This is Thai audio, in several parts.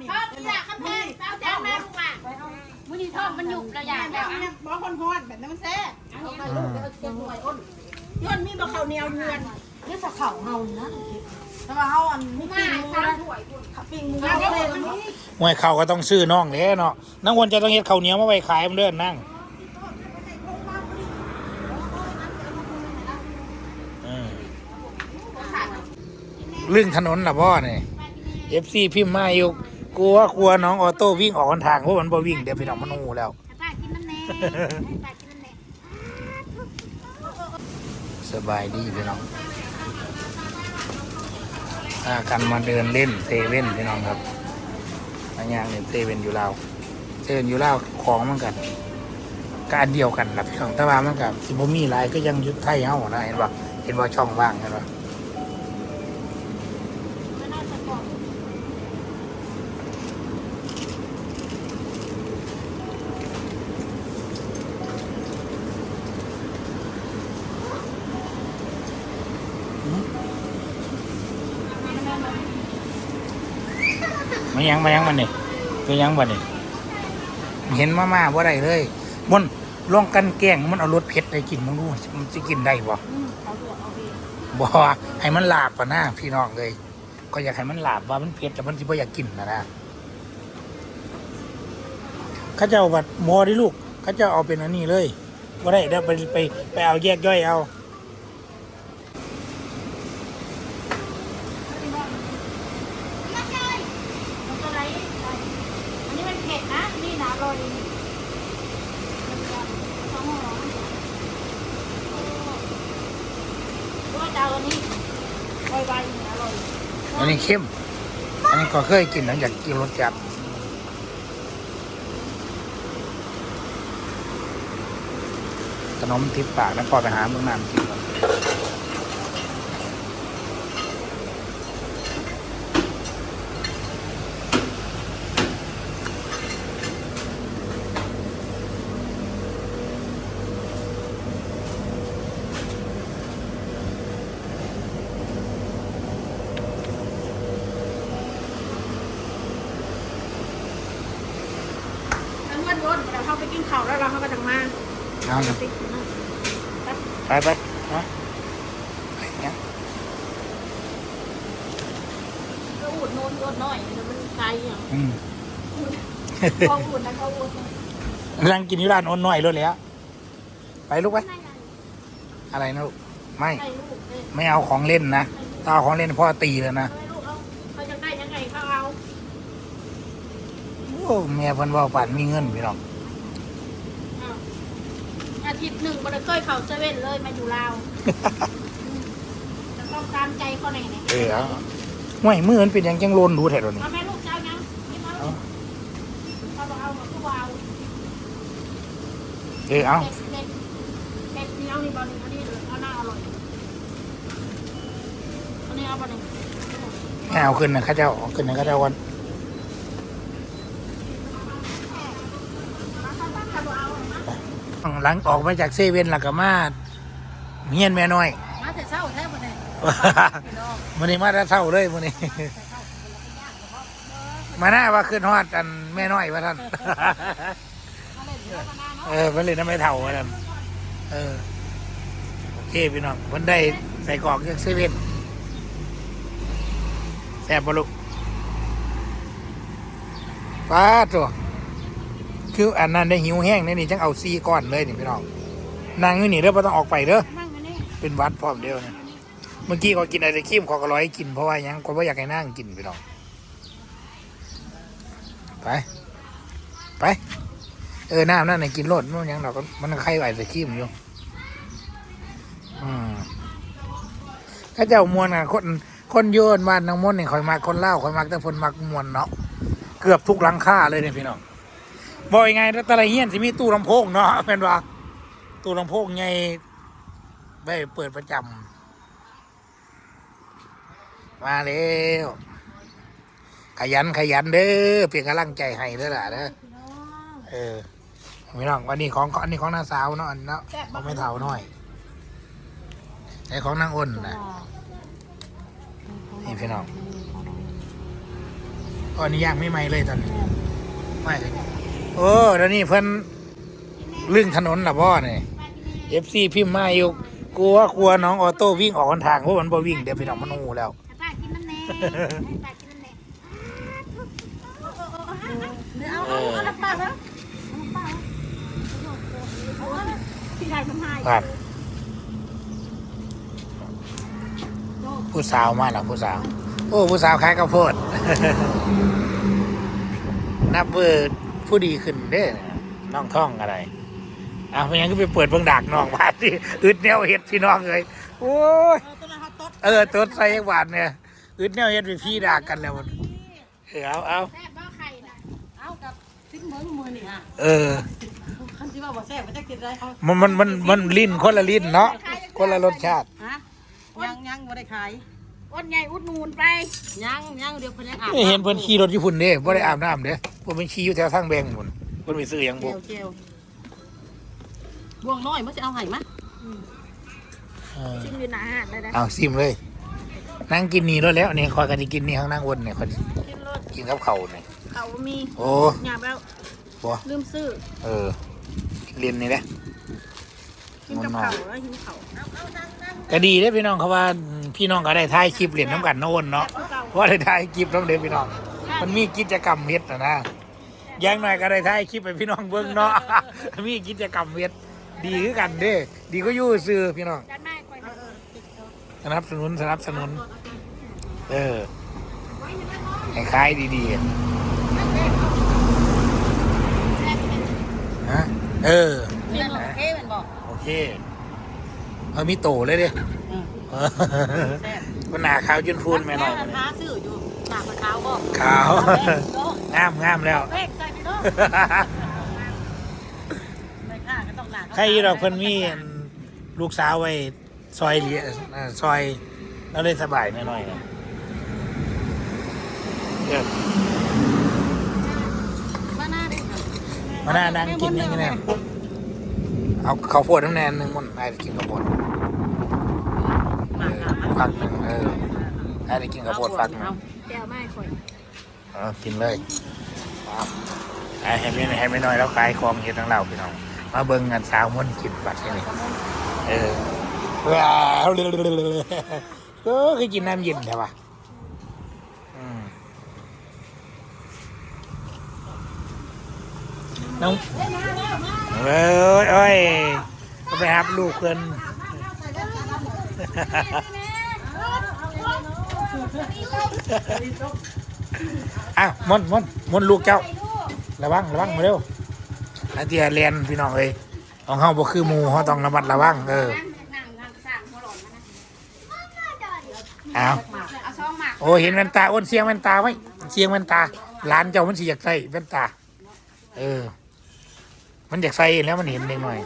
นี่ทอดนี่ล่ะคำแพงเอาแจ้งแม่ลูกอะมื้อนี้ทอดมันหยุบระยะแบแล้วบอะนี้บ่คนฮอดแบบนั้นมันแซ่บเอามาลูกเดี๋ยวเอาเก็บหน่วยอ้นย้อนมีบ่ข้าวเหนียวเดือนนี่สะเข่าเฮานะแต่ว่าเฮาอันมีมาปิ้งหมูสามนะถ้วยคุณปิ้งหมูเอาเฮาเด็เลยมันมันนี่หวยเขาก็ต้องซื้อน้องเด้เนาะนังวนจะต้องเฮ็ดข้าวเหนียวมาไว้ขายมันเด้อนั่งอืมเรื่องถนนล่ะพ่อนี่เอฟซีพิมพ์มาอยู่ กลัวกลัวน้องออโต้วิ่งออกหนทางเพราะมันบ่วิ่งเดี๋ยวพี่น้องมันงูแล้ว ให้ป้ากินน้ำแน่ให้ป้ากินน้ำแน่สบายดีพี่น้องถ้ากันมาเดินเล่นเซเว่นพี่น้องครับอันอย่างเนี่ยเซเว่นอยู่ลาวเซเว่นอยู่ลาวของมันกันก็อันเดียวกันล่ะพี่น้องแต่ว่ามันกับสิบมีหลายก็ยังอยุดไทยเฮานะเห็นป่ะเห็นว่าช่องว่างเห็นป่ะ ไม่น่าจะบอก มันยังมันยังมันนี่คือยังบ่นี่เห็นมาม่าบ่ได้เลยบนลองกันแกล้งมันเอารสเผ็ดได้กินมึงดูมันจะกินได้บ่อืมเขาเลือกเอาเองบ่ให้มันลาบป่ะนะพี่น้องเลย ก็อยากให้มันลาบว่ามันเผ็ดแต่มันสิบ่อยากกินนะนะเขาเจ้าบัดหมอดิลูกเขาเจ้าเอาเป็นอันนี้เลยบ่ได้เดี๋ยวไปไปไปเอาแยกย่อยเอา ไม่ใช่มันจะไรอันนี้มันเผ็ดนะ นี่นะอร่อยสองห่อ ด้วยจะเอาอันนี้ไวๆอร่อยอันนี้เข้ม อันนี้ก็เคยกินหลังจากกินรสจัดขนมทิพปากแล้วพอไปหาเมืองน้ำกินก่อน รถเดี๋ยวเขาไปกินข้าวแล้วเราเขาก็จะมาเอานะติ๊กนะไปไปนะไปเนี่ยก็อูดโน้นอูดน้อยเดี๋ยวมันไกลอย่างอืมพออูดนะเขาอูดนั่งกินอยู่ร้านโอนน้อยรถเลยอะไปลูกไปไม่ไงอะไรนะลูกไม่ใส่ลูกเอ้ยไม่เอาของเล่นนะถ้าเอาของเล่นพ่อตีเลยนะ ไม่ลูกเอาเขาจะได้ยังไงเขาเอา โอ้ แม่เพิ่นเว่าป่านมีเงินพี่น้องเอาอาทิตย์หนึ่งบ่ได้เคยเข้าเซเว่นเลยมาอยู่ลาวอืมจะต้องตามใจเขาหน่อยเนี่ยเออเอาห่วยมือมันเป็นหยังจังโลนดูแถวนี้เอาแม่ลูกเจ้ายังกินเอาเอาเขาบอกเอาหมดทุกวาวเออเอาเด็กเด็กเด็กนี่เอานี่บอลนี่อันนี้เอาหน้าอร่อยอันนี้เอาบอลนี่ แม่เอาขึ้นนะข้าเจ้าเอาขึ้นนะข้าเจ้าวัน หลังออกมาจากเซเว่นแล้วก็มาเฮียนแม่น้อย มาแต่เช้าแท้หมดเลยมันนี้มาแต่เท่าเลยมันนี้ มาหน้าว่าขึ้นฮอดอันแม่น้อยว่าท่าน มาเล่นเยอะมานานเนาะเออมันเลยน้ำไม่เท่าว่าท่านเออโอเคพี่น้องมันได้ใส่กรอกจากเซเว่นแซ่บปะลูกป้าตัว คืออันนั้นได้หิวแห้งนี่นี่จังเอาซีก้อนเลยนี่พี่น้องนางอยู่นี่เด้อไ่ต้องออกไปเด้อมั่งอันนี้เป็นหวัดพร้อมเดียวนะเมื่อกี้ก็กินไอศครีมขอกระร้อยกินเพราะว่าหยังก็ว่าอยากให้นั่งกินพี่น้องไปไปเออน้ำนั่นน่ะกินรสมันหยังเราก็มันไข่ไอศครีมอยู่อืมถ้าเจ้ามวนอะคนคนโยนบ้านนางมนต์นี่คอยมาคนเล่าวคอยมักแต่คนมักมวนเนาะเกือบทุกหลังคาเลยเนี่ยพี่น้อง บอกยังไงแต่ละเฮียนสิมีตู้ลำโพงเนาะเป็นว่าตู้ลำโพงไงได้เปิดประจำมาแล้วขยันขยันเด้อเป็นกำลังใจให้เด้อล่ะเด้อพี่น้องเออพี่น้องวันนี้ของอันนี้ของน้าสาวเนาะอันเนาะของไม่เท่าน้อยไอ้ของนางอ้นนะนี่พี่น้องตอนนี้ยางไม่ไหมเลยตอนนี้ไม่เลย โอ้แล้วนี่เพิ่นลื่นถนนละบ่เนี่ยเอฟซีพิมพ์มาอยู่กลัวกลัวน้องออโต้วิ่งออกทางเพราะมันบ่วิ่งเดี๋ยวพี่น้องมันงูแล้วครับผู้สาวมาแล้วผู้สาว โอ้ผู้สาวขายข้าวโพดนับเบอร์ ผู้ดีขึ้นเด้อน้องท่องอะไรอะไม่งั้นก็ไปเปิดเบิ่งดักน้องบาดที่อึดแนวเห็ดพี่น้องเลยโอ้ยเอาตัวนั้นเขาตดเออตัวใส่หวานเนี่ยอึดแนวเห็ดไปพี่ดักกันแล้วมันเออเอาเอาแซ่บบ่ไข่นะเอากับซิ้งเมืองมือนี่ฮะเออคันที่ว่าบ่แซ่บมันจะกินได้เขามันมันมันมันลิ้นคนละลิ้นเนาะคนละรสชาติฮะยังยังบ่ได้ขายอ้นใหญ่อุดหนูนไปยังยังเดี๋ยวเพิ่นยังอาบนี่เห็นเพิ่นขี่รถญี่ปุ่นเด้บ่ได้อาบน้ำเด้ เพิ่นเป็นขี่อยู่แถวทางแบงพุ่นเพิ่นไปซื้อหยังเจบ่ลเจลบวงน้อยมันจะเอาไห้มะเออชิมอยู่หนาหาดเลยนะเอาซิมเลย นั่งกินนี่แล้วแล้วนี่คอยกันสิกินนี่ข้างนั่งวนนี่คอยกินรสกินกับข้าวนี่เขามีโอ้หยาบแล้วบ่ลืมซื้อเออเรียนนี่แหละ กินกับเขาแล้วหิวเขาก็ดีเด้พี่น้องเขาว่าพี่น้องก็ได้ถ่ายคลิปเรียนน้ำกันโน่นเนาะแซ่บกว่าเก่าเพราะได้ถ่ายคลิปน้ำเด้พี่น้อง มันมีกิจกรรมเฮ็ดนะนะ อย่างหน่อยก็ได้ถ่ายคลิปให้พี่น้องเบิ่งเนาะ มีกิจกรรมเฮ็ดดีคือกันเด้ ดีก็อยู่ซื่อพี่น้อง ด้านหน้าคอยนะสนับสนุนสนับสนุน เออให้ขายดีๆฮะเออนี่โอเคแม่นบ่โอเค เออมีโตเลยเด้อืมเออมันหนาขาวจนพูนแม่น้องราคาซื้ออยู่หนักราคาบ่ขาวเนาะงามงามแล้วเพ่งใส่ ไปเนาะไม่ค่าก็ต้องหนักใครเราเพิ่นมีลูกสาวไว้ซอยเหลียเอ่อซอยเราได้สบายหน่อยๆนะเออมาหน้าดิมาน่านั่งกินนี่กันแน่เอาข้าวโพดน้ำแนนหนึ่งมันให้ได้กินข้าวโพดฝักหนึ่งเออให้ได้กินข้าวโพดฝักหนึ่งเดี๋ยวไม่คอย เอากินเลย ครับอ่าให้ไม่ให้ไม่น้อยแล้วขายของเฮ็ดทั้งเราพี่น้อง มาเบิ่งกันสาวมนต์กินบัดที่นี่เออว้าวเออคือกินน้ำเย็นใช่ปะน้องเอ้ยเอ้ยไปหับลูกเพิ่นอ้าวมนต์มนต์มนลูกเจ้า ระวังระวังมาเร็วอันที่เรียนพี่น้องเอ้ยของเฮาบ่คือหมู่เฮาต้องระมัดระวังเออนั่งนั่งสร้างหัวหลอนมานะอ้าวเอาซองหมากโอ้เห็นแว่นตาอ้นเสียงแว่นตาไว้เสียงแว่นตาหลานเจ้ามันสิอยากใส่แว่นตา เออ มันอยากใส่แล้วมันเห็นเล็กหน่อย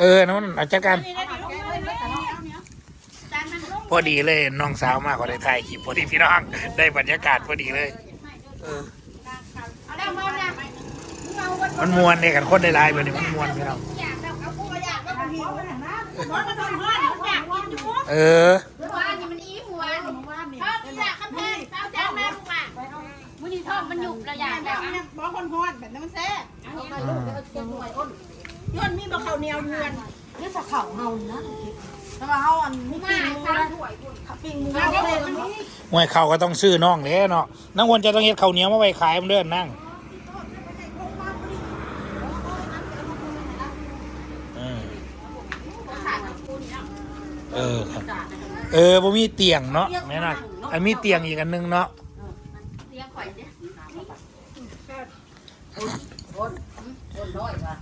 เออนั่นเอาจัดการจานมันลงพอดีเลยน้องสาวมาขอได้ถ่ายคลิปพอดีพี่น้องได้บรรยากาศพอดีเลย เออ เอาแล้วมองเนี่ย มันมวนเนี่ยกันคนได้หลายแบบนี้มันมวนพี่น้องอยากแล้วเอากูอยากแล้วมันหิวนะมันมันมันมันอยากกินอยู่เออเมื่อวานนี่มันอีหัวเฮ้ยอยากข้ามแพงเอาแจ้งแม่ลูกอะมื้อนี้ท้องมันหยุกระยะแล้วอะบ่คนฮอดแบบนั้นมันแซ่บอืมย้อนมีบ่ข้าวเหนียวเดือนนี่สักเขาเฮานะแต่ว่าเฮาอันมีง่าปิ้งยหมูสามนะถ้วยปิ้งหมูเอานะเด็เล่ดนมันนี่มวยเข่าก็ต้องซื้อน้องเด้เนาะนังวันจะต้องเฮ็ดข้าวเหนียวมาไว้ขายมันเด้อนั่งเออ เออครับ เออบ่มีเตียงเนาะแม่น่ะอันมีเตียงอีกอันหนึงเนาะเลี้ยงข่อยเนี่ยอ้นอ้นน้อยว่ะ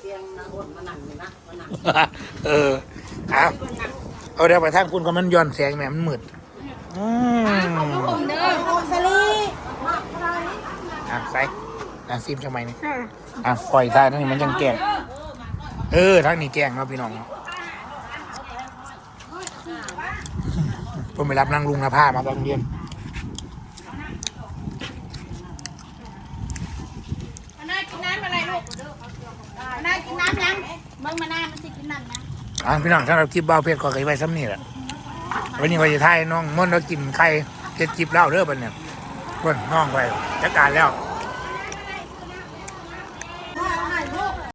เตียงนางอ้นมานั่งนี่นะมานั่งเออเอาเอาเดี๋ยวไปทางคุณก็มันย้อนแสงแหม่มันมืดอืมผมเด้อสลีอะใส่อะซิมทำไมนี่อะปล่อยท่าทั้งนี้มันยังแกล้งเออทั้งนี้แกล้งเนาะพี่น้อง ผมไปรับนางลุงนาผ้ามาตอนเย็นอันนั้นกินน้ำอะไรลูกอันนั้นกินน้ำยังเบิ่งมาหน้ามันสิกินน้ำนะอะพี่น้องถ้าเราคลิปเบาเพชรก็เคยไปซ้ำนี่แหละวันนี้ว่าจะถ่ายน้องม่อนเรากินไข่เจ็ดจิบเหล้าเด้อบัดเนี่ยคนน้องไปจัดการแล้ว